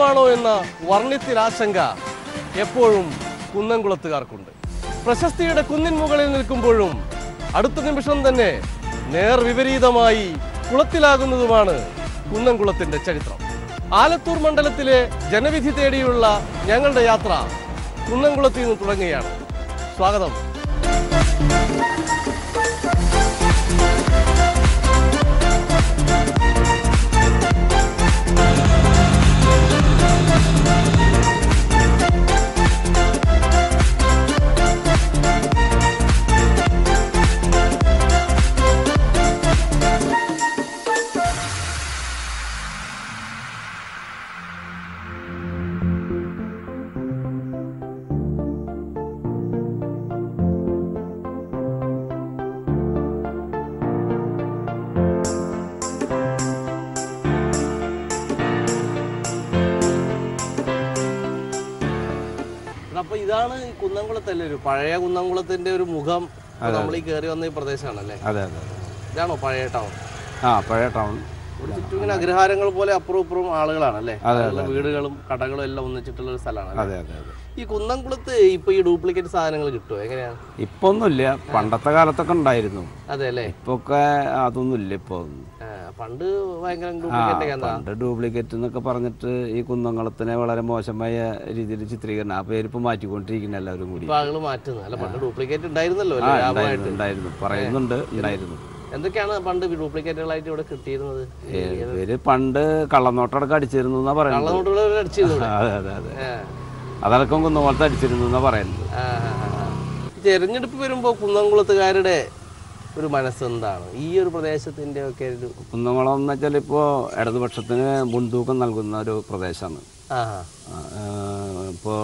കുളമാണോ എന്ന വർണത്തിലാശങ്ക എപ്പോഴും കുന്നംകുളത്തുകാർക്കുണ്ട്. പ്രശസ്തിയുടെ കുന്നിൻ മുകളിൽ നിൽക്കുമ്പോഴും അടുത്ത നിമിഷം തന്നെ നേർ വിപരീതമായി കുളത്തിലാകുന്നതുമാണ് കുന്നംകുളത്തിന്റെ ചരിത്രം. ആലത്തൂർ മണ്ഡലത്തിലെ ജനവിധി തേടിയുള്ള ഞങ്ങളുടെ യാത്ര കുന്നംകുളത്തിൽ നിന്ന് തുടങ്ങുകയാണ്. സ്വാഗതം. അപ്പൊ ഇതാണ് കുന്നംകുളത്തല്ലേ ഒരു പഴയ കുന്നംകുളത്തിന്റെ ഒരു മുഖം നമ്മൾ ഈ കയറി വന്ന ഈ പ്രദേശമാണല്ലേ? അതെ അതെ ഇതാണോ പഴയ ടൗൺ ആ പഴയ ടൗൺ ചുറ്റും ഇങ്ങനെ അഗ്രഹാരങ്ങൾ പോലെ അപ്പുറം ഇപ്പുറം ആളുകളാണ് അല്ലേ വീടുകളും കടകളും എല്ലാം ഒന്നിച്ചിട്ടുള്ള ഒരു സ്ഥലമാണ് അതെ അതെ ഈ കുന്നംകുളത്ത് ഇപ്പൊ ഈ ഡ്യൂപ്ലിക്കേറ്റ് സാധനങ്ങൾ കിട്ടുമോ എങ്ങനെയാണ് ഇപ്പൊ ഒന്നുമില്ല പണ്ടത്തെ കാലത്തൊക്കെ ഉണ്ടായിരുന്നു. അതെ അല്ലേ? ഇപ്പൊ ഒക്കെ അതൊന്നുമില്ല ഇപ്പൊ. പണ്ട് ഭയങ്കര പണ്ട് ഡ്യൂപ്ലിക്കേറ്റ് എന്നൊക്കെ പറഞ്ഞിട്ട് ഈ കുന്നംകുളത്തിനെ വളരെ മോശമായ രീതിയിൽ ചിത്രീകരണം ആ പേര് ഇപ്പൊ മാറ്റിക്കൊണ്ടിരിക്കുന്ന എല്ലാവരും കൂടി. മാറ്റുന്നു. അല്ല പണ്ട് ഡ്യൂപ്ലിക്കേറ്റ് ഉണ്ടായിരുന്നല്ലോ ഉണ്ടായിരുന്നു പറയുന്നുണ്ട് ഉണ്ടായിരുന്നു. എന്തൊക്കെയാണ് പണ്ട് ഡ്യൂപ്ലിക്കേറ്റുകളായിട്ട് ഇവിടെ കിട്ടിയിരുന്നത്? ഇവർ പണ്ട് കള്ളനോട്ടടക്കം അടിച്ചിരുന്നു എന്നാ പറയുന്നത്. അതടക്കം കുന്നംകുളത്ത് അടിച്ചിരുന്നു എന്നാ പറയുന്നത്. തെരഞ്ഞെടുപ്പ് വരുമ്പോൾ കുന്നംകുളത്തുകാരുടെ ഒരു മനസ്സ് എന്താണ്? ഈ ഒരു പ്രദേശത്തിന്റെ ഒക്കെ ഒരു കുന്നംകുളം എന്ന് വെച്ചാൽ ഇപ്പോൾ ഇടതുപക്ഷത്തിന് മുൻതൂക്കം നൽകുന്ന ഒരു പ്രദേശമാണ്. ആ ഇപ്പോൾ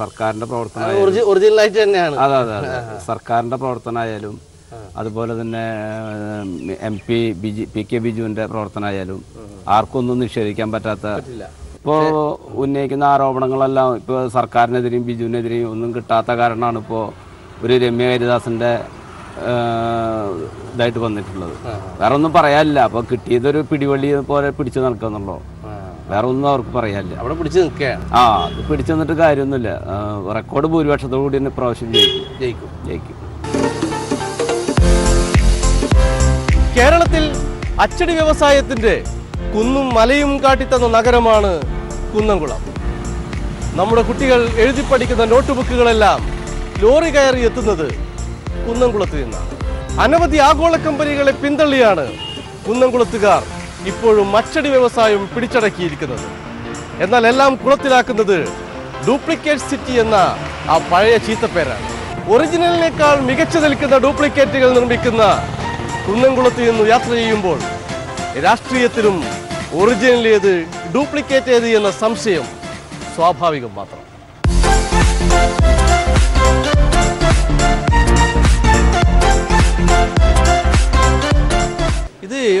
സർക്കാരിന്റെ പ്രവർത്തനം ഒറിജിനൽ ആയിട്ട് തന്നെയാണ്. അതെ അതെ അതെ. സർക്കാരിന്റെ പ്രവർത്തനമായാലും അതുപോലെ തന്നെ M P Biju P K ബിജുവിന്റെ പ്രവർത്തനമായാലും ആർക്കൊന്നും നിഷേധിക്കാൻ പറ്റാത്ത ഇപ്പോ ഇപ്പോൾ ഉന്നയിക്കുന്ന ആരോപണങ്ങളെല്ലാം ഇപ്പോൾ സർക്കാരിനെതിരെയും ബിജുവിനെതിരെയും ഒന്നും കിട്ടാത്ത കാരണമാണ് ഇപ്പോ ഒരു രമ്യ ഹരിദാസിന്റെ ഇതായിട്ട് വന്നിട്ടുള്ളത്. വേറെ ഒന്നും പറയാനില്ല. അപ്പൊ കിട്ടിയതൊരു പിടിവള്ളി പോലെ പിടിച്ചു നടക്കാന്നുള്ളോ. വേറെ ഒന്നും അവർക്ക് പറയാനില്ല. അവിടെ പിടിച്ചു നിൽക്കുകയാണ് ആ അത് പിടിച്ചു നിന്നിട്ട് കാര്യമൊന്നുമില്ല. റെക്കോർഡ് ഭൂരിപക്ഷത്തോടു കൂടി തന്നെ പ്രാവശ്യം ജയിക്കും. ജയിക്കും. ജയിക്കും. കേരളത്തിൽ അച്ചടി വ്യവസായത്തിന്റെ കുന്നും മലയും കാട്ടിത്തന്ന നഗരമാണ് കുന്നംകുളം. നമ്മുടെ കുട്ടികൾ എഴുതി പഠിക്കുന്ന നോട്ട് ബുക്കുകളെല്ലാം ലോറി കയറി എത്തുന്നത് കുന്നംകുളത്ത് നിന്നാണ് അനവധി ആഗോള കമ്പനികളെ പിന്തള്ളിയാണ് കുന്നംകുളത്തുകാർ ഇപ്പോഴും മച്ചടി വ്യവസായം പിടിച്ചടക്കിയിരിക്കുന്നത്. എന്നാൽ എല്ലാം കുളത്തിലാക്കുന്നത് ഡ്യൂപ്ലിക്കേറ്റ് സിറ്റി എന്ന ആ പഴയ ചീത്തപ്പേരാണ്. ഒറിജിനലിനേക്കാൾ മികച്ചു നിൽക്കുന്ന ഡ്യൂപ്ലിക്കേറ്റുകൾ നിർമ്മിക്കുന്ന കുന്നംകുളത്ത് നിന്ന് യാത്ര ചെയ്യുമ്പോൾ രാഷ്ട്രീയത്തിലും ഒറിജിനൽ ഏത് ഡ്യൂപ്ലിക്കേറ്റ് ഏത് എന്ന സംശയം സ്വാഭാവികം മാത്രം.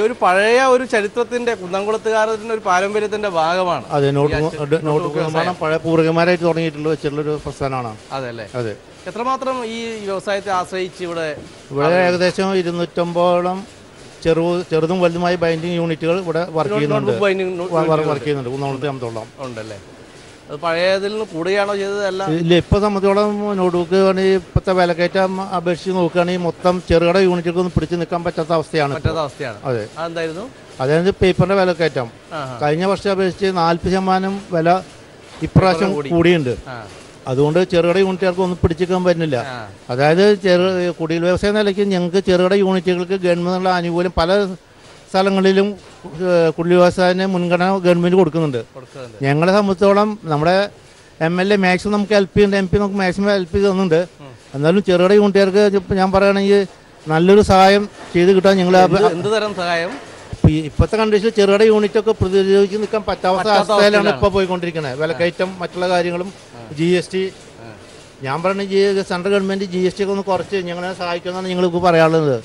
ഒരു പഴയ ഒരു ചരിത്രത്തിന്റെ കുന്നംകുളത്തുകാരത്തിന്റെ ഒരു പാരമ്പര്യത്തിന്റെ ഭാഗമാണ് അതെ നോട്ട് പഴയ പൂർവികന്മാരായിട്ട് തുടങ്ങിയിട്ടുള്ള വെച്ചിട്ടുള്ളൊരു പ്രസ്ഥാനമാണ്. അതെ അല്ലേ? അതെ. എത്രമാത്രം ഈ വ്യവസായത്തെ ആശ്രയിച്ച് ഇവിടെ ഇവിടെ ഏകദേശം ഇരുന്നൂറ്റമ്പതോളം ചെറു ചെറുതും വലുതുമായ ബൈൻഡിങ് യൂണിറ്റുകൾ ഇവിടെ വർക്ക് ചെയ്യുന്നുണ്ട്. വർക്ക് ചെയ്യുന്നുണ്ട്. കുന്നോളത്തെ അമ്പത്തോളം ഉണ്ടല്ലേ? അത് പഴയതിൽ കൂടുകയാണോ ചെയ്തതല്ല? ഇല്ല ഇപ്പൊ സംബന്ധിച്ചോളം നോട്ട് ബുക്ക് ഇപ്പോഴത്തെ വിലക്കയറ്റം അപേക്ഷിച്ച് നോക്കുകയാണെങ്കിൽ മൊത്തം ചെറുകിട യൂണിറ്റുകൾക്കൊന്നും പിടിച്ചു നിൽക്കാൻ പറ്റാത്ത അവസ്ഥയാണ് പറ്റാത്ത അവസ്ഥയാണ്. അതെ. അതായത് പേപ്പറിന്റെ വിലക്കയറ്റം. ആഹാ. കഴിഞ്ഞ വർഷം അപേക്ഷിച്ച് നാൽപ്പത് ശതമാനം വില ഇപ്രാവശ്യം കൂടിയുണ്ട് അതുകൊണ്ട് ചെറുകിട യൂണിറ്റുകാർക്ക് ഒന്നും പിടിച്ചിരിക്കാൻ പറ്റുന്നില്ല. അതായത് ചെറു കുടിയിൽ വ്യവസായ നിലയ്ക്ക് ഞങ്ങൾക്ക് ചെറുകിട യൂണിറ്റുകൾക്ക് ഗവൺമെന്റിനുള്ള ആനുകൂല്യം പല സ്ഥലങ്ങളിലും കുടിൽ വ്യവസായത്തിന് മുൻഗണന ഗവൺമെന്റ് കൊടുക്കുന്നുണ്ട്. ഞങ്ങളെ സംബന്ധിച്ചോളം നമ്മുടെ എം എൽ എ മാക്സിമം നമുക്ക് ഹെൽപ്പ് ചെയ്യുന്നുണ്ട്. എം പി നമുക്ക് മാക്സിമം ഹെൽപ്പ് ചെയ്ത് തന്നുന്നുണ്ട് എന്നാലും ചെറുകിട യൂണിറ്റുകാർക്ക് ഇപ്പം ഞാൻ പറയുകയാണെങ്കിൽ നല്ലൊരു സഹായം ചെയ്ത് കിട്ടാൻ ഞങ്ങൾ എന്ത് തരം സഹായം? ഇപ്പോഴത്തെ കണ്ടീഷനിൽ ചെറുകിട യൂണിറ്റ് ഒക്കെ പ്രതിരോധിച്ച് നിൽക്കാൻ പറ്റാത്ത അവസ്ഥയിലാണ്. ഇപ്പോൾ പോയിക്കൊണ്ടിരിക്കുന്നത് വിലക്കയറ്റം മറ്റുള്ള കാര്യങ്ങളും ജി എസ് ടി ഞാൻ പറയുന്നത് central government G S T ഒക്കെ ഒന്ന് കുറച്ച് ഞങ്ങളെ സഹായിക്കുമെന്നാണ് ഇപ്പോൾ പറയാനുള്ളത്.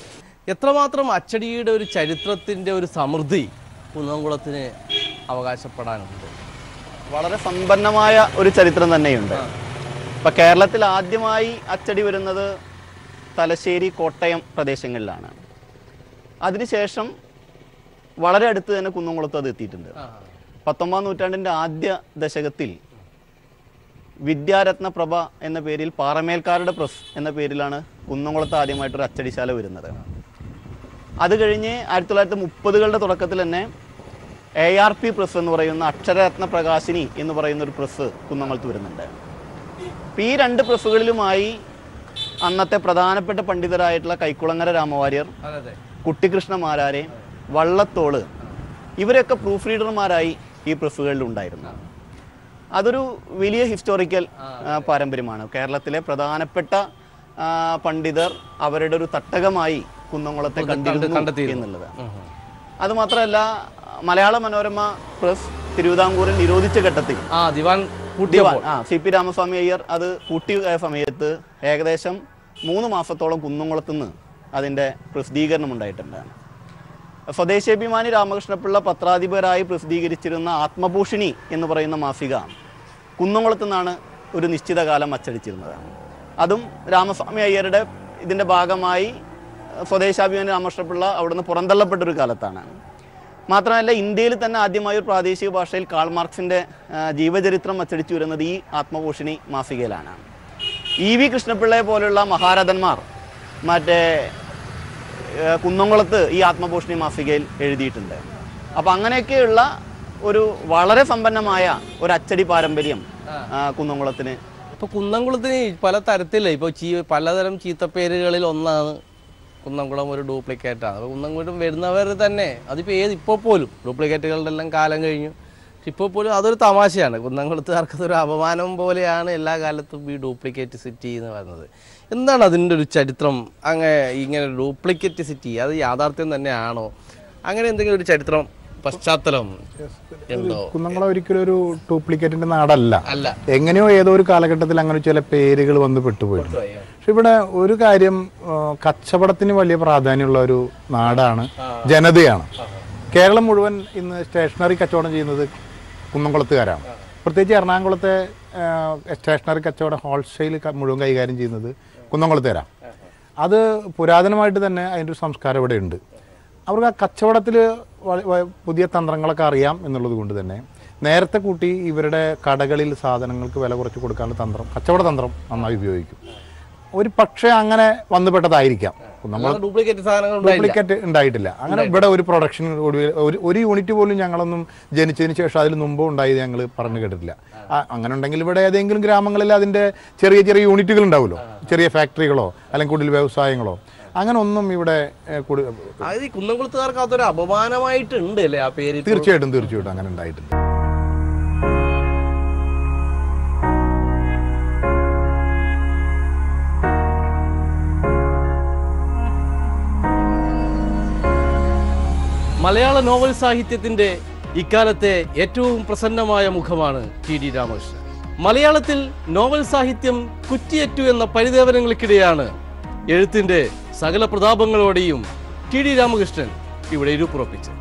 എത്രമാത്രം അച്ചടിയുടെ ഒരു ചരിത്രത്തിന്റെ ഒരു സമൃദ്ധി കുന്നംകുളത്തിന് അവകാശപ്പെടാനുണ്ട്? വളരെ സമ്പന്നമായ ഒരു ചരിത്രം തന്നെയുണ്ട്. ഇപ്പം കേരളത്തിൽ ആദ്യമായി അച്ചടി വരുന്നത് തലശ്ശേരി കോട്ടയം പ്രദേശങ്ങളിലാണ്. അതിനുശേഷം വളരെ അടുത്ത് തന്നെ കുന്നംകുളത്ത് അത് എത്തിയിട്ടുണ്ട്. പത്തൊമ്പതാം നൂറ്റാണ്ടിന്റെ ആദ്യ ദശകത്തിൽ വിദ്യാരത്ന പ്രഭ എന്ന പേരിൽ പാറമേൽക്കാരുടെ പ്രസ് എന്ന പേരിലാണ് കുന്നംകുളത്ത് ആദ്യമായിട്ടൊരു അച്ചടിശാല വരുന്നത്. അത് കഴിഞ്ഞ് ആയിരത്തി തൊള്ളായിരത്തി മുപ്പതുകളുടെ തുടക്കത്തിൽ തന്നെ എ ആർ പി പ്രസ് എന്ന് പറയുന്ന അക്ഷരരത്ന പ്രകാശിനി എന്ന് പറയുന്ന ഒരു പ്രസ് കുന്നമ്മൾത്ത് വരുന്നുണ്ട്. അപ്പോൾ ഈ രണ്ട് പ്രസ്സുകളിലുമായി അന്നത്തെ പ്രധാനപ്പെട്ട പണ്ഡിതരായിട്ടുള്ള കൈക്കുളങ്ങര രാമവാര്യർ കുട്ടിക്കൃഷ്ണ മാരാരെ വള്ളത്തോൾ ഇവരൊക്കെ പ്രൂഫ് റീഡർമാരായി ഈ പ്രസ്സുകളിൽ ഉണ്ടായിരുന്നു അതൊരു വലിയ ഹിസ്റ്റോറിക്കൽ പാരമ്പര്യമാണ്. കേരളത്തിലെ പ്രധാനപ്പെട്ട പണ്ഡിതർ അവരുടെ ഒരു തട്ടകമായി കുന്നംകുളത്തെ കണ്ടിരുന്നു എന്നുള്ളത് അത് മാത്രമല്ല മലയാള മനോരമ പ്രസ് തിരുവിതാംകൂറിൽ നിരോധിച്ച ഘട്ടത്തിൽ ദിവാൻ ആ സി പി രാമസ്വാമി അയ്യർ അത് കൂട്ടിയ സമയത്ത് ഏകദേശം മൂന്ന് മാസത്തോളം കുന്നംകുളത്ത് നിന്ന് അതിന്റെ പ്രസിദ്ധീകരണം ഉണ്ടായിട്ടുണ്ടാണ് സ്വദേശാഭിമാനി രാമകൃഷ്ണപിള്ള പത്രാധിപരായി പ്രസിദ്ധീകരിച്ചിരുന്ന ആത്മഭൂഷിണി എന്ന് പറയുന്ന മാസിക കുന്നംകുളത്ത് നിന്നാണ് ഒരു നിശ്ചിത കാലം അച്ചടിച്ചിരുന്നത്. അതും രാമസ്വാമി അയ്യരുടെ ഇതിന്റെ ഭാഗമായി സ്വദേശാഭിമാനി രാമകൃഷ്ണപിള്ള അവിടുന്ന് പുറന്തള്ളപ്പെട്ടൊരു കാലത്താണ്. മാത്രമല്ല ഇന്ത്യയിൽ തന്നെ ആദ്യമായി ഒരു പ്രാദേശിക ഭാഷയിൽ കാൾ മാർക്സിന്റെ ജീവചരിത്രം അച്ചടിച്ചു വരുന്നത് ഈ ആത്മഭൂഷണി മാസികയിലാണ്. ഇ വി കൃഷ്ണപിള്ളയെ പോലുള്ള മഹാരഥന്മാർ മറ്റേ കുന്നംകുളത്ത് ഈ ആത്മഭൂഷണി മാസികയിൽ എഴുതിയിട്ടുണ്ട്. അപ്പം അങ്ങനെയൊക്കെയുള്ള ഒരു വളരെ സമ്പന്നമായ ഒരു അച്ചടി പാരമ്പര്യം കുന്നംകുളത്തിന്. ഇപ്പോൾ കുന്നംകുളത്തിന് പല തരത്തിലേ ഇപ്പോൾ ചീ പലതരം ചീത്തപ്പേരുകളിൽ ഒന്നാണ് കുന്നംകുളം ഒരു ഡ്യൂപ്ലിക്കേറ്റാണ് അപ്പോൾ കുന്നംകുളം വരുന്നവർ തന്നെ അതിപ്പോൾ ഏത് ഇപ്പോൾ പോലും ഡ്യൂപ്ലിക്കേറ്റുകളുടെ എല്ലാം കാലം കഴിഞ്ഞു. ഇപ്പോൾ പോലും അതൊരു തമാശയാണ്. കുന്നംകുളത്തുകാർക്ക് അതൊരു അപമാനം പോലെയാണ് എല്ലാ കാലത്തും ഈ ഡ്യൂപ്ലിക്കേറ്റ് സിറ്റി എന്ന് പറയുന്നത്. എന്താണ് അതിന്റെ ഒരു ചരിത്രം? അങ്ങനെ ഇങ്ങനെ ഡ്യൂപ്ലിക്കേറ്റ് സിറ്റി അത് യാഥാർത്ഥ്യം തന്നെയാണോ? അങ്ങനെ എന്തെങ്കിലും ഒരു ചരിത്രം പശ്ചാത്തലം കുന്നംകുളം ഒരിക്കലും ഒരു ഡ്യൂപ്ലിക്കേറ്റിന്റെ നാടല്ല. അല്ല. എങ്ങനെയോ ഏതോ ഒരു കാലഘട്ടത്തിൽ അങ്ങനെ ചില പേരുകൾ വന്ന് പെട്ടുപോയിട്ടുണ്ട് പക്ഷെ ഇവിടെ ഒരു കാര്യം കച്ചവടത്തിന് വലിയ പ്രാധാന്യമുള്ള ഒരു നാടാണ് ജനതയാണ്. കേരളം മുഴുവൻ ഇന്ന് സ്റ്റേഷനറി കച്ചവടം ചെയ്യുന്നത് കുന്നംകുളത്തുകാരാണ്. പ്രത്യേകിച്ച് എറണാകുളത്തെ സ്റ്റേഷനറി കച്ചവടം ഹോൾസെയിൽ മുഴുവൻ കൈകാര്യം ചെയ്യുന്നത് കുന്നംകുളത്തുകാരാണ് അത് പുരാതനമായിട്ട് തന്നെ അതിന്റെ ഒരു സംസ്കാരം ഇവിടെ ഉണ്ട് അവർക്ക് ആ കച്ചവടത്തിൽ പുതിയ തന്ത്രങ്ങളൊക്കെ അറിയാം എന്നുള്ളത് കൊണ്ട് തന്നെ. നേരത്തെ കൂട്ടി ഇവരുടെ കടകളിൽ സാധനങ്ങൾക്ക് വില കുറച്ച് കൊടുക്കാനുള്ള തന്ത്രം കച്ചവട തന്ത്രം നന്നായി ഉപയോഗിക്കും. ഒരു പക്ഷേ അങ്ങനെ വന്നുപെട്ടതായിരിക്കാം. നമ്മൾ ഡ്യൂപ്ലിക്കേറ്റ് സാധനങ്ങൾ ഡ്യൂപ്ലിക്കേറ്റ് ഉണ്ടായിട്ടില്ല. അങ്ങനെ ഇവിടെ ഒരു പ്രൊഡക്ഷൻ ഒരു യൂണിറ്റ് പോലും ഞങ്ങളൊന്നും ജനിച്ചതിന് ശേഷം അതിൽ മുമ്പ് ഉണ്ടായത് ഞങ്ങൾ പറഞ്ഞു കേട്ടിട്ടില്ല. അങ്ങനെ ഉണ്ടെങ്കിൽ ഇവിടെ ഏതെങ്കിലും ഗ്രാമങ്ങളിൽ അതിന്റെ ചെറിയ ചെറിയ യൂണിറ്റുകൾ ഉണ്ടാവുമല്ലോ. ചെറിയ ഫാക്ടറികളോ അല്ലെങ്കിൽ കൂടുതൽ വ്യവസായങ്ങളോ. അങ്ങനെ ഒന്നും ഇവിടെ അതായത് ഈ കുന്നംകുളത്തുകാർക്ക് അതൊരു അപമാനമായിട്ടുണ്ട് അല്ലേ ആ പേര്? തീർച്ചയായിട്ടും തീർച്ചയായിട്ടും അങ്ങനെ ഉണ്ടായിട്ടുണ്ട് മലയാള നോവൽ സാഹിത്യത്തിന്റെ ഇക്കാലത്തെ ഏറ്റവും പ്രസന്നമായ മുഖമാണ് ടി ഡി രാമകൃഷ്ണൻ മലയാളത്തിൽ നോവൽ സാഹിത്യം കുറ്റിയറ്റു എന്ന പരിദേവനങ്ങൾക്കിടെയാണ് എഴുത്തിന്റെ സകല പ്രതാപങ്ങളോടെയും ടി ഡി രാമകൃഷ്ണൻ ഇവിടെ ഇരുപ്പുറപ്പിച്ചത്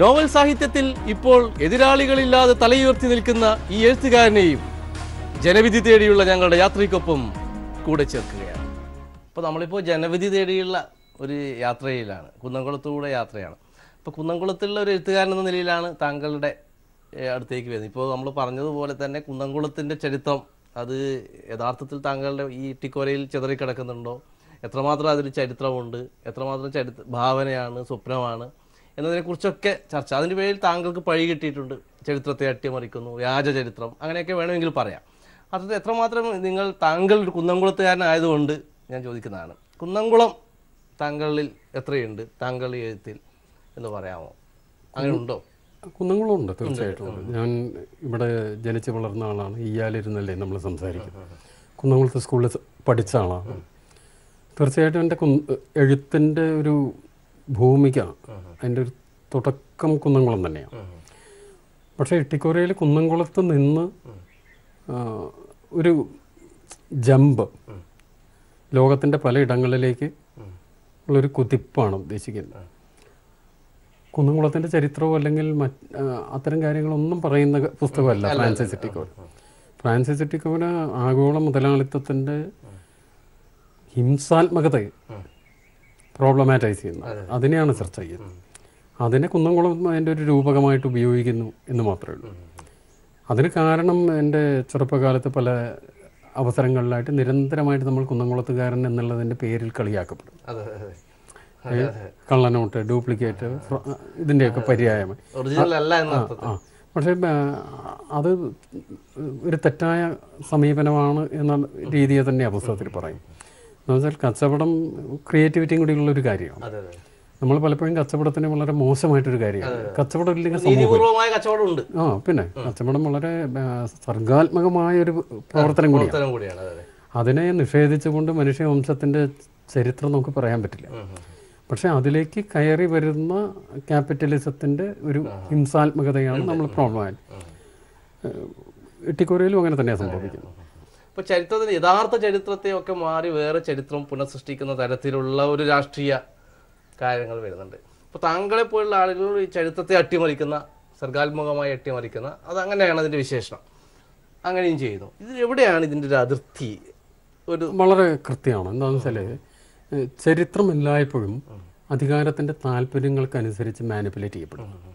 നോവൽ സാഹിത്യത്തിൽ ഇപ്പോൾ എതിരാളികളില്ലാതെ തലയുയർത്തി നിൽക്കുന്ന ഈ എഴുത്തുകാരനെയും ജനവിധി തേടിയുള്ള ഞങ്ങളുടെ യാത്രയ്ക്കൊപ്പം കൂടെ ചേർക്കുകയാണ്. അപ്പോൾ നമ്മളിപ്പോൾ ജനവിധി തേടിയുള്ള ഒരു യാത്രയിലാണ് കുന്നംകുളത്തൂടെ യാത്രയാണ്. അപ്പോൾ കുന്നംകുളത്തുള്ള ഒരു എഴുത്തുകാരൻ എന്ന നിലയിലാണ് താങ്കളുടെ അടുത്തേക്ക് വരുന്നത്. ഇപ്പോൾ നമ്മൾ പറഞ്ഞതുപോലെ തന്നെ കുന്നംകുളത്തിന്റെ ചരിത്രം അത് യഥാർത്ഥത്തിൽ താങ്കളുടെ ഈ ഇട്ടിക്കോരയിൽ ചിതറിക്കിടക്കുന്നുണ്ടോ? എത്രമാത്രം അതൊരു ചരിത്രമുണ്ട് എത്രമാത്രം ചരിത്ര ഭാവനയാണ് സ്വപ്നമാണ് എന്നതിനെ കുറിച്ചൊക്കെ ചർച്ച. അതിന്റെ പേരിൽ താങ്കൾക്ക് പഴി കിട്ടിയിട്ടുണ്ട് ചരിത്രത്തെ അട്ടിമറിക്കുന്നു വ്യാജ ചരിത്രം അങ്ങനെയൊക്കെ വേണമെങ്കിൽ പറയാം. അത് എത്രമാത്രം നിങ്ങൾ താങ്കൾ ഒരു കുന്നംകുളത്തുകാരനായതുകൊണ്ട് ഞാൻ ചോദിക്കുന്നതാണ്. കുന്നംകുളം താങ്കളിൽ എത്രയുണ്ട്? താങ്കളുടെ എഴുത്തിൽ എന്ന് പറയാമോ? അങ്ങനെ ഉണ്ടോ? കുന്നംകുളം ഉണ്ട് തീർച്ചയായിട്ടും. ഞാൻ ഇവിടെ ജനിച്ച് വളർന്ന ആളാണ്. ഇയാലിരുന്നല്ലേ നമ്മൾ സംസാരിക്കുന്നത്. കുന്നംകുളത്ത് സ്കൂളിൽ പഠിച്ച ആളാണ്. തീർച്ചയായിട്ടും എന്റെ കുന്ന് എഴുത്തിന്റെ ഒരു ഭൂമിക അതിന്റെ ഒരു തുടക്കം കുന്നംകുളം തന്നെയാണ്. പക്ഷേ ഇട്ടിക്കോരയിൽ കുന്നംകുളത്ത് നിന്ന് ഒരു ജമ്പ് ലോകത്തിന്റെ പലയിടങ്ങളിലേക്ക് ഉള്ളൊരു കുതിപ്പാണ് ഉദ്ദേശിക്കുന്നത്. കുന്നംകുളത്തിന്റെ ചരിത്രമോ അല്ലെങ്കിൽ മറ്റ് അത്തരം കാര്യങ്ങളൊന്നും പറയുന്ന പുസ്തകമല്ല ഫ്രാൻസിസ് ഇട്ടിക്കോര ഫ്രാൻസിസ് ഇട്ടിക്കോര ആഗോള മുതലാളിത്തത്തിന്റെ ഹിംസാത്മകതയെ പ്രോബ്ലമാറ്റൈസ് ചെയ്യുന്നത് അതിനെയാണ് ചർച്ച ചെയ്യുന്നത്. അതിനെ കുന്നംകുളം അതിന്റെ ഒരു രൂപകമായിട്ട് ഉപയോഗിക്കുന്നു എന്ന് മാത്രമേ ഉള്ളൂ. അതിന് കാരണം എന്റെ ചെറുപ്പകാലത്ത് പല അവസരങ്ങളിലായിട്ട് നിരന്തരമായിട്ട് നമ്മൾ കുന്നംകുളത്തുകാരൻ എന്നുള്ളതിന്റെ പേരിൽ കളിയാക്കപ്പെടും. കള്ളനോട്ട് ഡ്യൂപ്ലിക്കേറ്റ് ഇതിന്റെയൊക്കെ പര്യായമായി ആ, പക്ഷേ അത് ഒരു തെറ്റായ സമീപനമാണ് എന്ന രീതിയെ തന്നെ അവസരത്തിൽ പറയും. എന്ന് വെച്ചാൽ കച്ചവടം ക്രിയേറ്റിവിറ്റിയും കൂടിയുള്ള ഒരു കാര്യമാണ്. നമ്മൾ പലപ്പോഴും കച്ചവടത്തിന് വളരെ മോശമായിട്ടൊരു കാര്യമാണ്. കച്ചവടം ഇല്ലെങ്കിൽ സമൂഹം ആ പിന്നെ കച്ചവടം വളരെ സർഗാത്മകമായ ഒരു പ്രവർത്തനം കൂടിയാണ്. അതിനെ നിഷേധിച്ചുകൊണ്ട് മനുഷ്യവംശത്തിന്റെ ചരിത്രം നമുക്ക് പറയാൻ പറ്റില്ല. പക്ഷെ അതിലേക്ക് കയറി വരുന്ന ക്യാപിറ്റലിസത്തിന്റെ ഒരു ഹിംസാത്മകതയാണ് നമ്മൾ പ്രോബ്ലമായിട്ട് ഇട്ടിക്കോരയിലും അങ്ങനെ തന്നെയാണ് സംഭവിക്കുന്നത്. ഇപ്പൊ ചരിത്രത്തിന് യഥാർത്ഥ ചരിത്രത്തെ ഒക്കെ മാറി വേറെ ചരിത്രം പുനഃസൃഷ്ടിക്കുന്ന തരത്തിലുള്ള ഒരു രാഷ്ട്രീയ കാര്യങ്ങൾ വരുന്നുണ്ട്. ഇപ്പോൾ താങ്കളെ പോലുള്ള ആളുകൾ ഈ ചരിത്രത്തെ അട്ടിമറിക്കുന്ന സർഗാത്മകമായി അട്ടിമറിക്കുന്ന അത് അങ്ങനെയാണ് അതിന്റെ വിശേഷണം. അങ്ങനെയും ചെയ്യുന്നു. ഇത് എവിടെയാണ് ഇതിന്റെ ഒരു അതിർത്തി? ഒരു വളരെ കൃത്യമാണ്. എന്താണെന്ന് വെച്ചാൽ ചരിത്രം എല്ലായ്പ്പോഴും അധികാരത്തിന്റെ താല്പര്യങ്ങൾക്കനുസരിച്ച് മാനിപ്പുലേറ്റ് ചെയ്യപ്പെടും.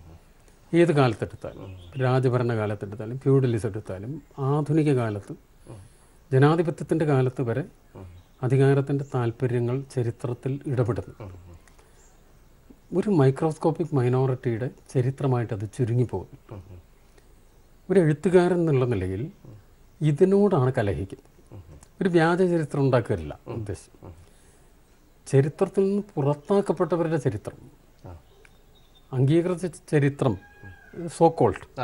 ഏത് കാലത്തെടുത്താലും രാജഭരണ കാലത്തെടുത്താലും ഫ്യൂഡലിസം എടുത്താലും ആധുനിക കാലത്ത് ജനാധിപത്യത്തിന്റെ കാലത്ത് വരെ അധികാരത്തിന്റെ താല്പര്യങ്ങൾ ചരിത്രത്തിൽ ഇടപെടുന്നു. ഒരു മൈക്രോസ്കോപ്പിക് മൈനോറിറ്റിയുടെ ചരിത്രമായിട്ട് അത് ചുരുങ്ങിപ്പോകും ഒരു എഴുത്തുകാരൻ എന്നുള്ള നിലയിൽ ഇതിനോടാണ് കലഹിക്കുന്നത്. ഒരു വ്യാജ ചരിത്രം ഉണ്ടാക്കുകയല്ല ഉദ്ദേശം. ചരിത്രത്തിൽ നിന്ന് പുറത്താക്കപ്പെട്ടവരുടെ ചരിത്രം അംഗീകൃത ചരിത്രം സോക്കോൾഡ്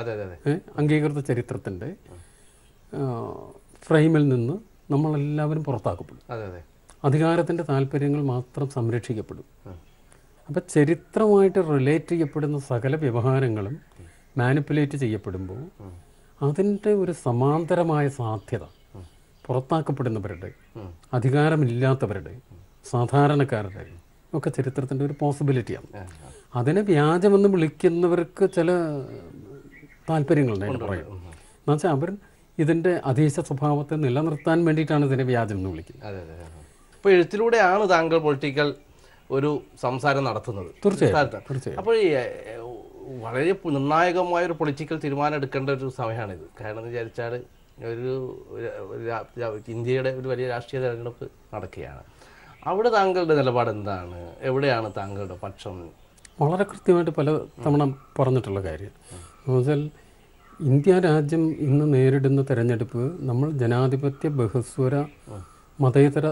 അംഗീകൃത ചരിത്രത്തിന്റെ ഫ്രെയിമിൽ നിന്ന് നമ്മളെല്ലാവരും പുറത്താക്കപ്പെടും. അതെ അതെ. അധികാരത്തിന്റെ താല്പര്യങ്ങൾ മാത്രം സംരക്ഷിക്കപ്പെടും. അപ്പോൾ ചരിത്രമായിട്ട് റിലേറ്റ് ചെയ്യപ്പെടുന്ന സകല വ്യവഹാരങ്ങളും മാനിപ്പുലേറ്റ് ചെയ്യപ്പെടുമ്പോൾ അതിന്റെ ഒരു സമാന്തരമായ സാധ്യത പുറത്താക്കപ്പെടുന്നവരുടെ അധികാരമില്ലാത്തവരുടെ സാധാരണക്കാരുടെ ഒക്കെ ചരിത്രത്തിന്റെ ഒരു പോസിബിലിറ്റിയാണ് അതിനെ വ്യാജമെന്ന് വിളിക്കുന്നവർക്ക് ചില താല്പര്യങ്ങളുണ്ട് അതിന് പറയും എന്നുവെച്ചാൽ അവർ ഇതിന്റെ അധീശ സ്വഭാവത്തെ നിലനിർത്താൻ വേണ്ടിയിട്ടാണ് ഇതിനെ വ്യാജം എന്ന് വിളിക്കുന്നത്. അതെ അതെ അപ്പോൾ എഴുത്തിലൂടെയാണ് താങ്കൾ പൊളിറ്റിക്കൽ ഒരു സംസാരം നടത്തുന്നത്. തീർച്ചയായും, താഴ്ത്ത- തീർച്ചയായും. അപ്പോൾ വളരെ നിർണായകമായ ഒരു പൊളിറ്റിക്കൽ തീരുമാനം എടുക്കേണ്ട ഒരു സമയമാണിത്. കാരണം എന്ന് വിചാരിച്ചാൽ ഒരു ഇന്ത്യയുടെ ഒരു വലിയ രാഷ്ട്രീയ തെരഞ്ഞെടുപ്പ് നടക്കുകയാണ്. അവിടെ താങ്കളുടെ നിലപാട് എന്താണ്? എവിടെയാണ് താങ്കളുടെ പക്ഷം? വളരെ കൃത്യമായിട്ട് പല തവണ പറഞ്ഞിട്ടുള്ള കാര്യം. എന്ന് വെച്ചാൽ ഇന്ത്യ രാജ്യം ഇന്ന് നേരിടുന്ന തെരഞ്ഞെടുപ്പ് നമ്മൾ ജനാധിപത്യ ബഹുസ്വര മതേതര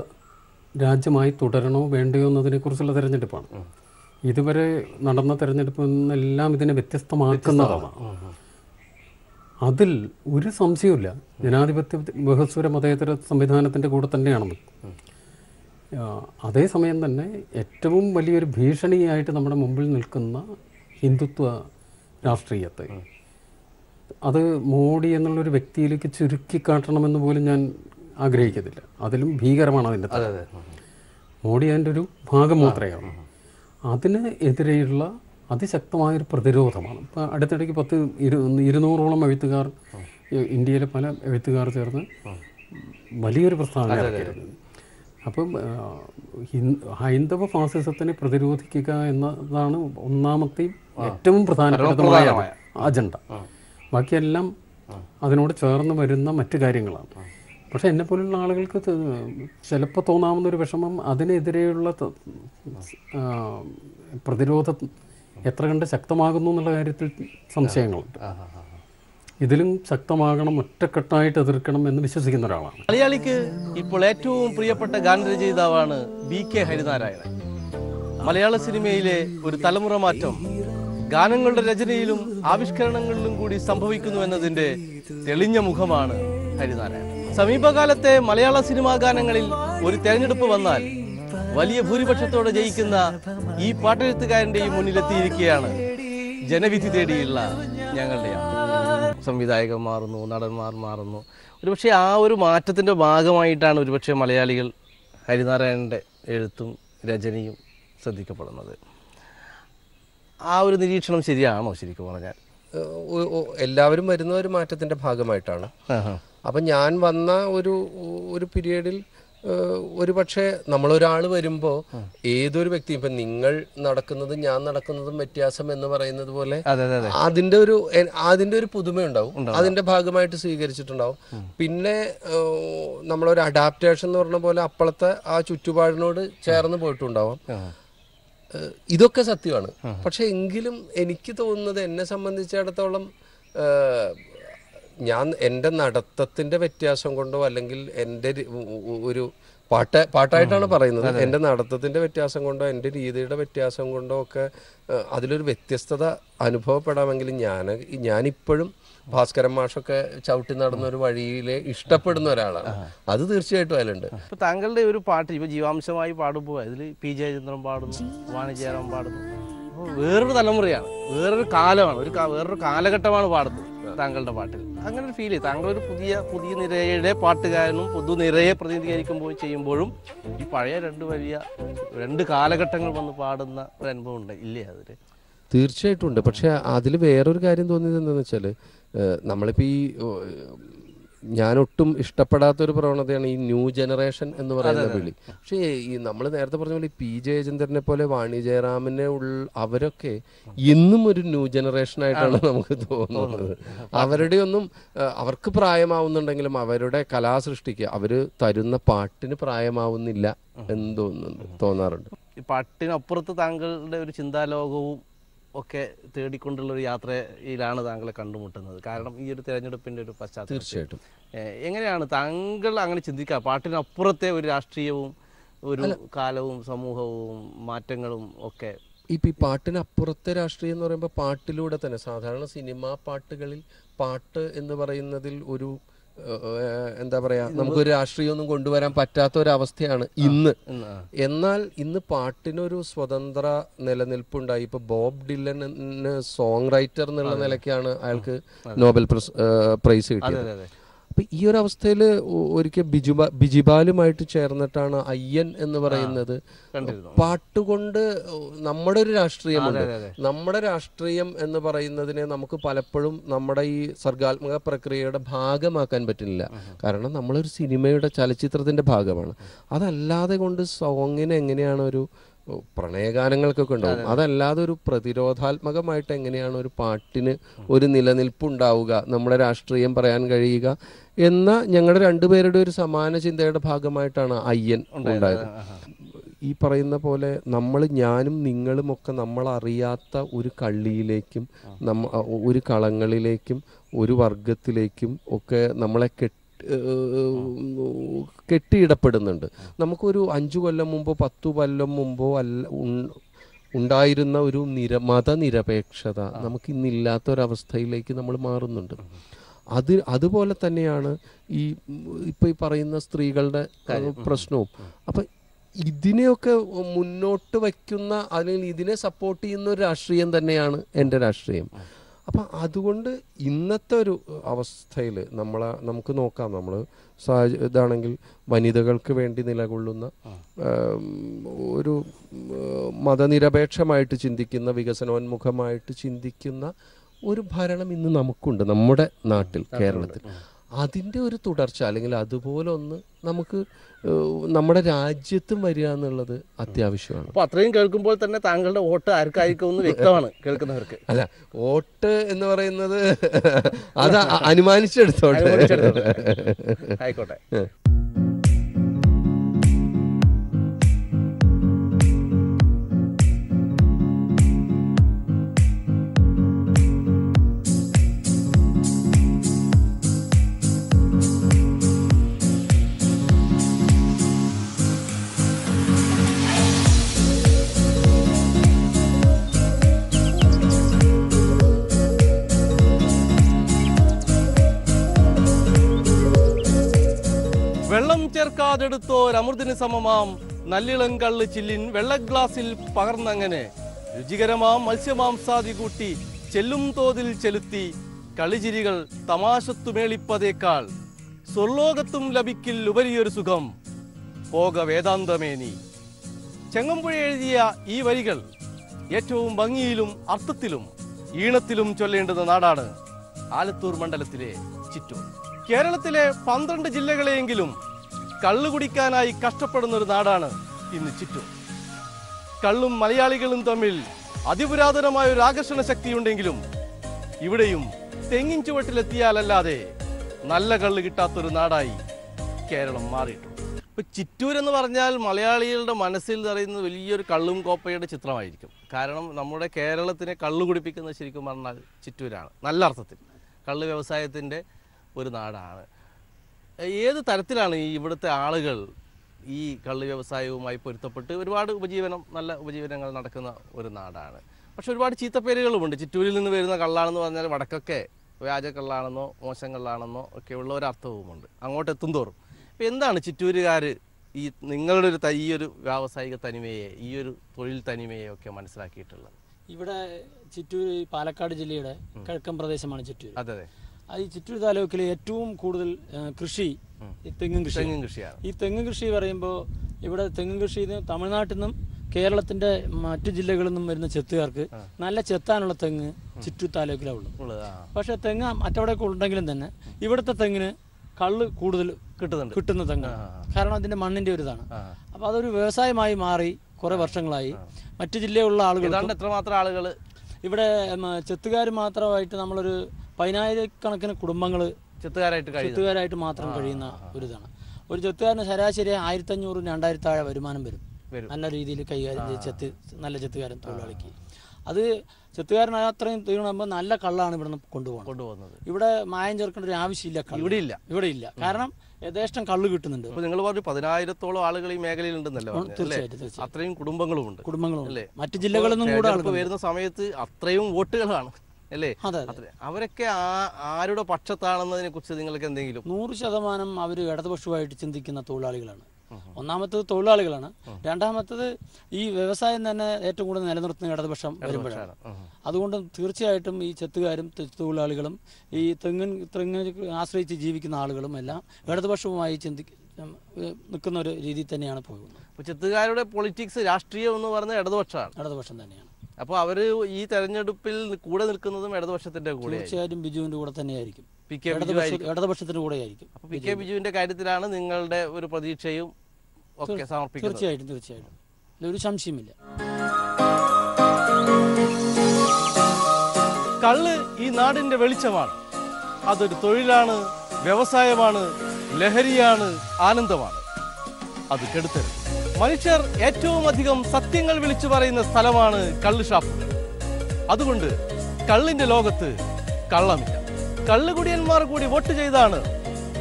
രാജ്യമായി തുടരണോ വേണ്ടയോ എന്നതിനെക്കുറിച്ചുള്ള തെരഞ്ഞെടുപ്പാണ്. ഇതുവരെ നടന്ന തെരഞ്ഞെടുപ്പ് എന്നെല്ലാം ഇതിനെ വ്യത്യസ്തമാക്കുന്നതാണ്. അതിൽ ഒരു സംശയമില്ല ജനാധിപത്യ ബഹുസ്വര മതേതര സംവിധാനത്തിന്റെ കൂടെ തന്നെയാണെന്ന്. അതേസമയം തന്നെ ഏറ്റവും വലിയൊരു ഭീഷണിയായിട്ട് നമ്മുടെ മുമ്പിൽ നിൽക്കുന്ന ഹിന്ദുത്വ രാഷ്ട്രീയത്തെ. അത് മോഡി എന്നുള്ളൊരു വ്യക്തിയിലേക്ക് ചുരുക്കി കാട്ടണമെന്ന് പോലും ഞാൻ ആഗ്രഹിക്കുന്നില്ല അതിലും ഭീകരമാണ് അതിന്റെ മോഡി അതിന്റെ ഒരു ഭാഗം മാത്രമാണ് അതിന് എതിരെയുള്ള അതിശക്തമായൊരു പ്രതിരോധമാണ്. ഇപ്പം അടുത്തിടയ്ക്ക് പത്ത് ഇരു ഇരുന്നൂറോളം എഴുത്തുകാർ ഇന്ത്യയിലെ പല എഴുത്തുകാർ ചേർന്ന് വലിയൊരു പ്രസ്താവന ഇറക്കിയിരുന്നു അപ്പം ഹിന്ദ- ഹൈന്ദവ ഫാസിസത്തിനെ പ്രതിരോധിക്കുക എന്നതാണ് ഒന്നാമത്തെയും ഏറ്റവും പ്രധാനപ്പെട്ടതുമായ അജണ്ട. ബാക്കിയെല്ലാം അതിനോട് ചേർന്ന് വരുന്ന മറ്റു കാര്യങ്ങളാണ്. പക്ഷെ എന്നെ പോലുള്ള ആളുകൾക്ക് ചിലപ്പോൾ തോന്നാവുന്ന ഒരു വിഷമം അതിനെതിരെയുള്ള പ്രതിരോധം എത്ര കണ്ട് ശക്തമാകുന്നു എന്നുള്ള കാര്യത്തിൽ സംശയങ്ങളുണ്ട്. ഇതിലും ശക്തമാകണം ഒറ്റക്കെട്ടായിട്ട് എതിർക്കണം എന്ന് വിശ്വസിക്കുന്ന ഒരാളാണ്. മലയാളിക്ക് ഇപ്പോൾ ഏറ്റവും പ്രിയപ്പെട്ട ഗാനരചയിതാവാണ് ബി കെ ഹരിനാരായണൻ. മലയാള സിനിമയിലെ ഒരു തലമുറ മാറ്റം ഗാനങ്ങളുടെ രചനയിലും ആവിഷ്കരണങ്ങളിലും കൂടി സംഭവിക്കുന്നു എന്നതിന്റെ തെളിഞ്ഞ മുഖമാണ് ഹരിനാരായണൻ. സമീപകാലത്തെ മലയാള സിനിമാ ഗാനങ്ങളിൽ ഒരു തെരഞ്ഞെടുപ്പ് വന്നാൽ വലിയ ഭൂരിപക്ഷത്തോടെ ജയിക്കുന്ന ഈ പാട്ടെഴുത്തുകാരന്റെയും മുന്നിലെത്തിയിരിക്കുകയാണ് ജനവിധി തേടിയുള്ള ഞങ്ങളുടെ സംവിധായകർ മാറുന്നു നടന്മാർ മാറുന്നു. ഒരുപക്ഷെ ആ ഒരു മാറ്റത്തിന്റെ ഭാഗമായിട്ടാണ് ഒരുപക്ഷെ മലയാളികൾ ഹരിനാരായണന്റെ എഴുത്തും രചനയും ശ്രദ്ധിക്കപ്പെടുന്നത്. ആ ഒരു നിരീക്ഷണം ശരിയാണോ ശരിക്കും പറഞ്ഞാൽ? എല്ലാവരും വരുന്ന ഒരു മാറ്റത്തിന്റെ ഭാഗമായിട്ടാണ്. അപ്പം ഞാൻ വന്ന ഒരു ഒരു പീരീഡിൽ ഒരു പക്ഷേ നമ്മളൊരാൾ വരുമ്പോൾ ഏതൊരു വ്യക്തി ഇപ്പം നിങ്ങൾ നടക്കുന്നതും ഞാൻ നടക്കുന്നതും വ്യത്യാസം എന്ന് പറയുന്നത് പോലെ അതെ അതെ അതെ. അതിന്റെ ഒരു അതിന്റെ അതിന്റെ ഒരു പുതുമയുണ്ടാവും. അതിന്റെ ഭാഗമായിട്ട് സ്വീകരിച്ചിട്ടുണ്ടാവും. പിന്നെ നമ്മളൊരു അഡാപ്റ്റേഷൻ എന്ന് പറഞ്ഞ പോലെ അപ്പോഴത്തെ ആ ചുറ്റുപാടിനോട് ചേർന്ന് പോയിട്ടുണ്ടാവാം. ഇതൊക്കെ സത്യമാണ്. പക്ഷെ എങ്കിലും എനിക്ക് തോന്നുന്നത് എന്നെ സംബന്ധിച്ചിടത്തോളം ഞാൻ എന്റെ നടത്തത്തിന്റെ വ്യത്യാസം കൊണ്ടോ അല്ലെങ്കിൽ എന്റെ ഒരു പാട്ട് പാട്ടായിട്ടാണ് പറയുന്നത്. എന്റെ നടത്തത്തിന്റെ വ്യത്യാസം കൊണ്ടോ എന്റെ രീതിയുടെ വ്യത്യാസം കൊണ്ടോ ഒക്കെ അതിലൊരു വ്യത്യസ്തത അനുഭവപ്പെടാമെങ്കിൽ ഞാൻ ഞാനിപ്പോഴും ഭാസ്കരൻ മാഷൊക്കെ ചവിട്ടി നടന്ന ഒരു വഴിയിലെ ഇഷ്ടപ്പെടുന്ന ഒരാളാണ്. അത് തീർച്ചയായിട്ടും അതിലുണ്ട് ഇപ്പൊ താങ്കളുടെ ഒരു പാട്ട് ഇപ്പൊ ജീവാംശമായി പാടുമ്പോൾ അതിൽ പി ജയചന്ദ്രൻ പാടുന്നു വാണിജ്യറാം പാടുന്നു. വേറൊരു തലമുറയാണ് വേറൊരു കാലമാണ് ഒരു വേറൊരു കാലഘട്ടമാണ് പാടുന്നത്. താങ്കളുടെ പാട്ടിൽ. അങ്ങനെ ഒരു ഫീൽ താങ്കൾ ഒരു പുതിയ പുതിയ നിരയുടെ പാട്ടുകാരനും പുതുനിരയെ പ്രതിനിധീകരിക്കുമ്പോൾ ചെയ്യുമ്പോഴും ഈ പഴയ രണ്ട് വലിയ രണ്ട് കാലഘട്ടങ്ങൾ വന്ന് പാടുന്ന ഒരു അനുഭവം ഉണ്ട്. ഇല്ലേ അതിൽ തീർച്ചയായിട്ടും ഉണ്ട്. പക്ഷെ അതിൽ വേറൊരു കാര്യം തോന്നിയത് എന്താണെന്ന് വെച്ചാൽ നമ്മളിപ്പോൾ ഈ ഏഹ്, ഇഷ്ടപ്പെടാത്ത ഒരു പ്രവണതയാണ് ഈ ന്യൂ ജനറേഷൻ എന്ന് പറയുന്ന വിളി. പക്ഷേ ഈ നമ്മൾ നേരത്തെ പറഞ്ഞ പോലെ പി ജെ ജയചന്ദ്രനെ പോലെ വാണി ജയറാമിനെ ഉൾ അവരൊക്കെ ഇന്നും ഒരു ന്യൂ ജനറേഷൻ ആയിട്ടാണ് നമുക്ക് തോന്നുന്നത്. അവരുടെ ഒന്നും അവർക്ക് പ്രായമാവുന്നുണ്ടെങ്കിലും അവരുടെ കലാസൃഷ്ടിക്ക് അവർ തരുന്ന പാട്ടിന് പ്രായമാവുന്നില്ല എന്ന് തോന്നുന്നുണ്ട് തോന്നാറുണ്ട്. ഈ പാട്ടിനപ്പുറത്ത് താങ്കളുടെ ഒരു ചിന്താലോകവും ഒക്കെ തേടിക്കൊണ്ടുള്ള ഒരു യാത്രയിലാണ് താങ്കളെ കണ്ടുമുട്ടുന്നത്. കാരണം ഈ ഒരു തെരഞ്ഞെടുപ്പിന്റെ ഒരു പശ്ചാത്തലം തീർച്ചയായിട്ടും. എങ്ങനെയാണ് താങ്കൾ അങ്ങനെ ചിന്തിക്കുക പാട്ടിനപ്പുറത്തെ ഒരു രാഷ്ട്രീയവും ഒരു കാലവും സമൂഹവും മാറ്റങ്ങളും ഒക്കെ ഇപ്പം ഈ പാട്ടിനപ്പുറത്തെ രാഷ്ട്രീയം എന്ന് പറയുമ്പോൾ പാട്ടിലൂടെ തന്നെ. സാധാരണ സിനിമാ പാട്ടുകളിൽ പാട്ട് എന്ന് പറയുന്നതിൽ ഒരു എന്താ പറയാ നമുക്കൊരു രാഷ്ട്രീയമൊന്നും കൊണ്ടുവരാൻ പറ്റാത്ത ഒരു അവസ്ഥയാണ് ഇന്ന് എന്നാൽ ഇന്ന് പാട്ടിനൊരു സ്വതന്ത്ര നിലനിൽപ്പുണ്ടായി. ഇപ്പൊ ബോബ് ഡില്ലൻ സോങ് റൈറ്റർ എന്നുള്ള നിലയ്ക്കാണ് അയാൾക്ക് നോബൽ പ്രൈസ് കിട്ടിയത്. അപ്പൊ ഈ ഒരു അവസ്ഥയിൽ ഒരിക്കൽ ബിജുബ ബിജിബാലുമായിട്ട് ചേർന്നിട്ടാണ് അയ്യൻ എന്ന് പറയുന്നത്. പാട്ടുകൊണ്ട് നമ്മുടെ ഒരു രാഷ്ട്രീയമുണ്ട്. നമ്മുടെ രാഷ്ട്രീയം എന്ന് പറയുന്നതിനെ നമുക്ക് പലപ്പോഴും നമ്മുടെ ഈ സർഗാത്മക പ്രക്രിയയുടെ ഭാഗമാക്കാൻ പറ്റുന്നില്ല. കാരണം നമ്മളൊരു സിനിമയുടെ ചലച്ചിത്രത്തിന്റെ ഭാഗമാണ്. അതല്ലാതെ കൊണ്ട് സോങ്ങിനെ എങ്ങനെയാണ് ഒരു പ്രണയഗാനങ്ങൾക്കൊക്കെ ഉണ്ടാവും. അതല്ലാതെ ഒരു പ്രതിരോധാത്മകമായിട്ട് എങ്ങനെയാണ് ഒരു പാട്ടിന് ഒരു നിലനിൽപ്പുണ്ടാവുക നമ്മുടെ രാഷ്ട്രീയം പറയാൻ കഴിയുക എന്ന ഞങ്ങളുടെ രണ്ടുപേരുടെ ഒരു സമാന ചിന്തയുടെ ഭാഗമായിട്ടാണ് അയ്യൻ ഉണ്ടായത്. ഈ പറയുന്ന പോലെ നമ്മൾ ഞാനും നിങ്ങളും ഒക്കെ നമ്മൾ അറിയാത്ത ഒരു കള്ളിയിലേക്കും നമ്മ ഒരു കളങ്ങളിലേക്കും ഒരു വർഗത്തിലേക്കും ഒക്കെ നമ്മളെ കെട്ടി കെട്ടിയിടപ്പെടുന്നുണ്ട്. നമുക്കൊരു അഞ്ചു കൊല്ലം മുമ്പോ പത്തു കൊല്ലം മുമ്പോ അല്ല ഉണ്ടായിരുന്ന ഒരു നിര മതനിരപേക്ഷത നമുക്ക് ഇന്നില്ലാത്ത ഒരവസ്ഥയിലേക്ക് നമ്മൾ മാറുന്നുണ്ട്. അത് അതുപോലെ തന്നെയാണ് ഈ ഇപ്പൊ ഈ പറയുന്ന സ്ത്രീകളുടെ പ്രശ്നവും. അപ്പൊ ഇതിനെയൊക്കെ മുന്നോട്ട് വയ്ക്കുന്ന അല്ലെങ്കിൽ ഇതിനെ സപ്പോർട്ട് ചെയ്യുന്ന ഒരു രാഷ്ട്രീയം തന്നെയാണ് എന്റെ രാഷ്ട്രീയം. അപ്പം അതുകൊണ്ട് ഇന്നത്തെ ഒരു അവസ്ഥയിൽ നമ്മളെ നമുക്ക് നോക്കാം. നമ്മൾ ഇതാണെങ്കിൽ വനിതകൾക്ക് വേണ്ടി നിലകൊള്ളുന്ന ഒരു മതനിരപേക്ഷമായിട്ട് ചിന്തിക്കുന്ന വികസനോന്മുഖമായിട്ട് ചിന്തിക്കുന്ന ഒരു ഭരണം ഇന്ന് നമുക്കുണ്ട്. നമ്മുടെ നാട്ടിൽ കേരളത്തിൽ. അതിന്റെ ഒരു തുടർച്ച അല്ലെങ്കിൽ അതുപോലെ ഒന്ന് നമുക്ക് നമ്മുടെ രാജ്യത്തും വരിക എന്നുള്ളത് അത്യാവശ്യമാണ്. അപ്പൊ അത്രയും കേൾക്കുമ്പോൾ തന്നെ താങ്കളുടെ വോട്ട് ആർക്കായിരിക്കും എന്ന് വ്യക്തമാണ് കേൾക്കുന്നവർക്ക്. അല്ല വോട്ട് എന്ന് പറയുന്നത് അത് അനുമാനിച്ചെടുത്തോട്ടെ. ആയിക്കോട്ടെ. ചേർക്കാതെടുത്തോർ അമൃതിന് സമമാം. നല്ലിളം കള്ള് ചില്ലിൻ വെള്ള ഗ്ലാസിൽ പകർന്നങ്ങനെ. രുചികരമാം മത്സ്യമാംസാദി കൂട്ടി ചെല്ലും തോതിൽ ചെലുത്തി കളിചിരികൾ തമാശത്തുമേളിപ്പതേക്കാൾ. സ്വർലോകത്തും ലഭിക്കിൽ ഉപരിയൊരു സുഖം. പോക വേദാന്തമേനി ചെങ്ങമ്പുഴ എഴുതിയ ഈ വരികൾ ഏറ്റവും ഭംഗിയിലും അർത്ഥത്തിലും ഈണത്തിലും ചൊല്ലേണ്ടുന്ന നാടാണ് ആലത്തൂർ മണ്ഡലത്തിലെ ചിറ്റൂർ. കേരളത്തിലെ പന്ത്രണ്ട് ജില്ലകളെയെങ്കിലും കള്ളു കുടിക്കാനായി കഷ്ടപ്പെടുന്ന ഒരു നാടാണ് ഇന്ന് ചുറ്റും കള്ളും മലയാളികളും തമ്മിൽ അതിപുരാതനമായ ഒരു ആകർഷണ ശക്തിയുണ്ടെങ്കിലും ഇവിടെയും തെങ്ങിൻ ചുവട്ടിലെത്തിയാലല്ലാതെ നല്ല കള്ള് കിട്ടാത്തൊരു നാടായി കേരളം മാറിയിട്ടുണ്ട്. ഇപ്പൊ ചിറ്റൂർ എന്ന് പറഞ്ഞാൽ മലയാളികളുടെ മനസ്സിൽ നിറയുന്ന വലിയൊരു കള്ളും കോപ്പയുടെ ചിത്രമായിരിക്കും. കാരണം നമ്മുടെ കേരളത്തിനെ കള്ളു കുടിപ്പിക്കുന്നത് ശരിക്കും പറഞ്ഞാൽ ചിറ്റൂരാണ്. നല്ല അർത്ഥത്തിൽ. കള്ള് വ്യവസായത്തിന്റെ ഒരു നാടാണ്. ഏത് തരത്തിലാണ് ഈ ഇവിടുത്തെ ആളുകൾ ഈ കള്ള് വ്യവസായവുമായി പൊരുത്തപ്പെട്ട് ഒരുപാട് ഉപജീവനം നല്ല ഉപജീവനങ്ങൾ നടക്കുന്ന ഒരു നാടാണ്. പക്ഷെ ഒരുപാട് ചീത്തപ്പേരുകളുമുണ്ട്. ചിറ്റൂരിൽ നിന്ന് വരുന്ന കള്ളാണെന്ന് പറഞ്ഞാൽ വടക്കൊക്കെ വ്യാജ കള്ളാണെന്നോ മോശം കള്ളാണെന്നോ ഒക്കെ ഉള്ള ഒരു അർത്ഥവുമുണ്ട്. അങ്ങോട്ട് എത്തും തോറും. അപ്പോൾ എന്താണ് ചിറ്റൂരുകാർ ഈ നിങ്ങളുടെ ഒരു ഈ ഒരു വ്യാവസായിക തനിമയെ ഈ ഒരു തൊഴിൽ തനിമയെ ഒക്കെ മനസ്സിലാക്കിയിട്ടുള്ളത്? ഇവിടെ ചിറ്റൂർ പാലക്കാട് ജില്ലയുടെ കിഴക്കൻ പ്രദേശമാണ് ചിറ്റൂർ. അതെ. ഈ ചിറ്റൂർ താലൂക്കിൽ ഏറ്റവും കൂടുതൽ കൃഷി തെങ്ങും കൃഷി. തെങ്ങും കൃഷിയാണ്. ഈ തെങ്ങും കൃഷി പറയുമ്പോൾ ഇവിടെ തെങ്ങും കൃഷി തമിഴ്നാട്ടിൽ നിന്നും കേരളത്തിന്റെ മറ്റു ജില്ലകളിൽ നിന്നും വരുന്ന ചെത്തുകാർക്ക് നല്ല ചെത്താനുള്ള തെങ്ങ് ചിറ്റൂർ താലൂക്കിലാണ് ഉള്ളത്. പക്ഷെ തെങ്ങ് മറ്റവിടെയൊക്കെ ഉണ്ടെങ്കിലും തന്നെ ഇവിടുത്തെ തെങ്ങിന് കള്ള് കൂടുതൽ കിട്ടുന്നുണ്ട്. കിട്ടുന്ന തെങ്ങ് കാരണം അതിന്റെ മണ്ണിന്റെ ഒരു ഇതാണ്. അപ്പൊ അതൊരു വ്യവസായമായി മാറി കുറെ വർഷങ്ങളായി. മറ്റു ജില്ലയിലുള്ള ആളുകൾ എത്രമാത്രം ആളുകൾ ഇവിടെ ചെത്തുകാർ മാത്രമായിട്ട് നമ്മളൊരു പതിനായിരക്കണക്കിന് കുടുംബങ്ങൾ ചെത്തുകാരായിട്ട് ചെത്തുകാരായിട്ട് മാത്രം കഴിയുന്ന ഒരു ഇതാണ് ഒരു ചെത്തുകാരന് ശരാശരി ആയിരത്തഞ്ഞൂറ് രണ്ടായിരത്തി താഴെ വരുമാനം വരും. നല്ല രീതിയിൽ കൈകാര്യം ചെയ്ത് ചെത്ത് നല്ല ചെത്തുകാരൻ തൊഴിലാളിക്ക്. അത് ചെത്തുകാരൻ അത്രയും തീർന്നുമ്പോൾ നല്ല കള്ളാണ് ഇവിടുന്ന് കൊണ്ടുപോകുന്നത് കൊണ്ടുപോകുന്നത്. ഇവിടെ മായം ചേർക്കേണ്ട ഒരു ആവശ്യമില്ല ഇവിടെ ഇല്ല ഇവിടെ ഇല്ല കാരണം യഥേഷ്ടം കള്ള് കിട്ടുന്നുണ്ട്. നിങ്ങൾ പറഞ്ഞു പതിനായിരത്തോളം ആളുകൾ ഈ മേഖലയിൽ ഉണ്ടെന്നല്ലോ? തീർച്ചയായിട്ടും അത്രയും കുടുംബങ്ങളുമുണ്ട് കുടുംബങ്ങളും അല്ലേ? മറ്റു ജില്ലകളിൽ നിന്നും കൂടെ വരുന്ന സമയത്ത് അത്രയും വോട്ടുകളാണ്. അല്ലേ? അവരൊക്കെ ആരുടെ പക്ഷത്താണെന്നതിനെ കുറിച്ച് നിങ്ങൾക്ക് എന്തെങ്കിലും? നൂറ് ശതമാനം അവർ ഇടതുപക്ഷമായിട്ട് ചിന്തിക്കുന്ന തൊഴിലാളികളാണ്. ഒന്നാമത്തത് തൊഴിലാളികളാണ്. രണ്ടാമത്തത് ഈ വ്യവസായം തന്നെ ഏറ്റവും കൂടുതൽ നിലനിർത്തുന്ന ഇടതുപക്ഷം വരുമ്പോഴാണ്. അതുകൊണ്ട് തീർച്ചയായിട്ടും ഈ ചെത്തുകാരും തൊഴിലാളികളും ഈ തെങ്ങിൻ തെങ്ങിന് ആശ്രയിച്ച് ജീവിക്കുന്ന ആളുകളും എല്ലാം ഇടതുപക്ഷവുമായി ചിന്തി നിൽക്കുന്ന ഒരു രീതിയിൽ തന്നെയാണ് പോകുന്നത്. അപ്പോൾ ചെത്തുകാരുടെ പൊളിറ്റിക്സ് രാഷ്ട്രീയം എന്ന് പറഞ്ഞ ഇടതുപക്ഷമാണ്. ഇടതുപക്ഷം തന്നെയാണ്. അപ്പോൾ അവർ ഈ തെരഞ്ഞെടുപ്പിൽ കൂടെ നിൽക്കുന്നതും ഇടതുപക്ഷത്തിന്റെ കൂടെ തീർച്ചയായും ബിജുവിന്റെ കൂടെ തന്നെയായിരിക്കും. പി കെ ഇടതുപക്ഷത്തിന്റെ കൂടെ ആയിരിക്കും അപ്പൊ പി കെ ബിജുവിന്റെ കാര്യത്തിലാണ് നിങ്ങളുടെ ഒരു പ്രതീക്ഷയും ഒക്കെ സമർപ്പിക്കുന്നത്. തീർച്ചയായിട്ടും തീർച്ചയായിട്ടും. ഒരു സംശയമില്ല കള്ള് ഈ നാടിന്റെ വെളിച്ചമാണ്. അതൊരു തൊഴിലാണ് വ്യവസായമാണ് ലഹരിയാണ് ആനന്ദമാണ്. അത് കെടുത്തരുത്. മനുഷ്യർ ഏറ്റവും അധികം സത്യങ്ങൾ വിളിച്ചു പറയുന്ന സ്ഥലമാണ് കള്ള് ഷാപ്പുകൾ അതുകൊണ്ട് കള്ളിന്റെ ലോകത്ത് കള്ളമില്ല. കള്ളുകുടിയന്മാർ കൂടി വോട്ട് ചെയ്താണ്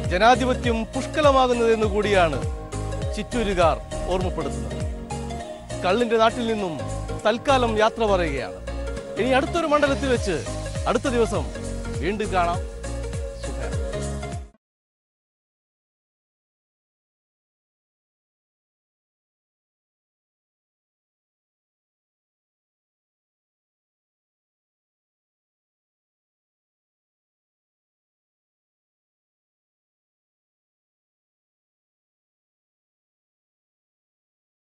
ജനാധിപത്യം പുഷ്കലമാകുന്നതെന്ന് കൂടിയാണ് ചിറ്റൂരുകാർ ഓർമ്മപ്പെടുത്തുന്നത്. കള്ളിന്റെ നാട്ടിൽ നിന്നും തൽക്കാലം യാത്ര പറയുകയാണ്. ഇനി അടുത്തൊരു മണ്ഡലത്തിൽ വെച്ച് അടുത്ത ദിവസം വീണ്ടും കാണാം.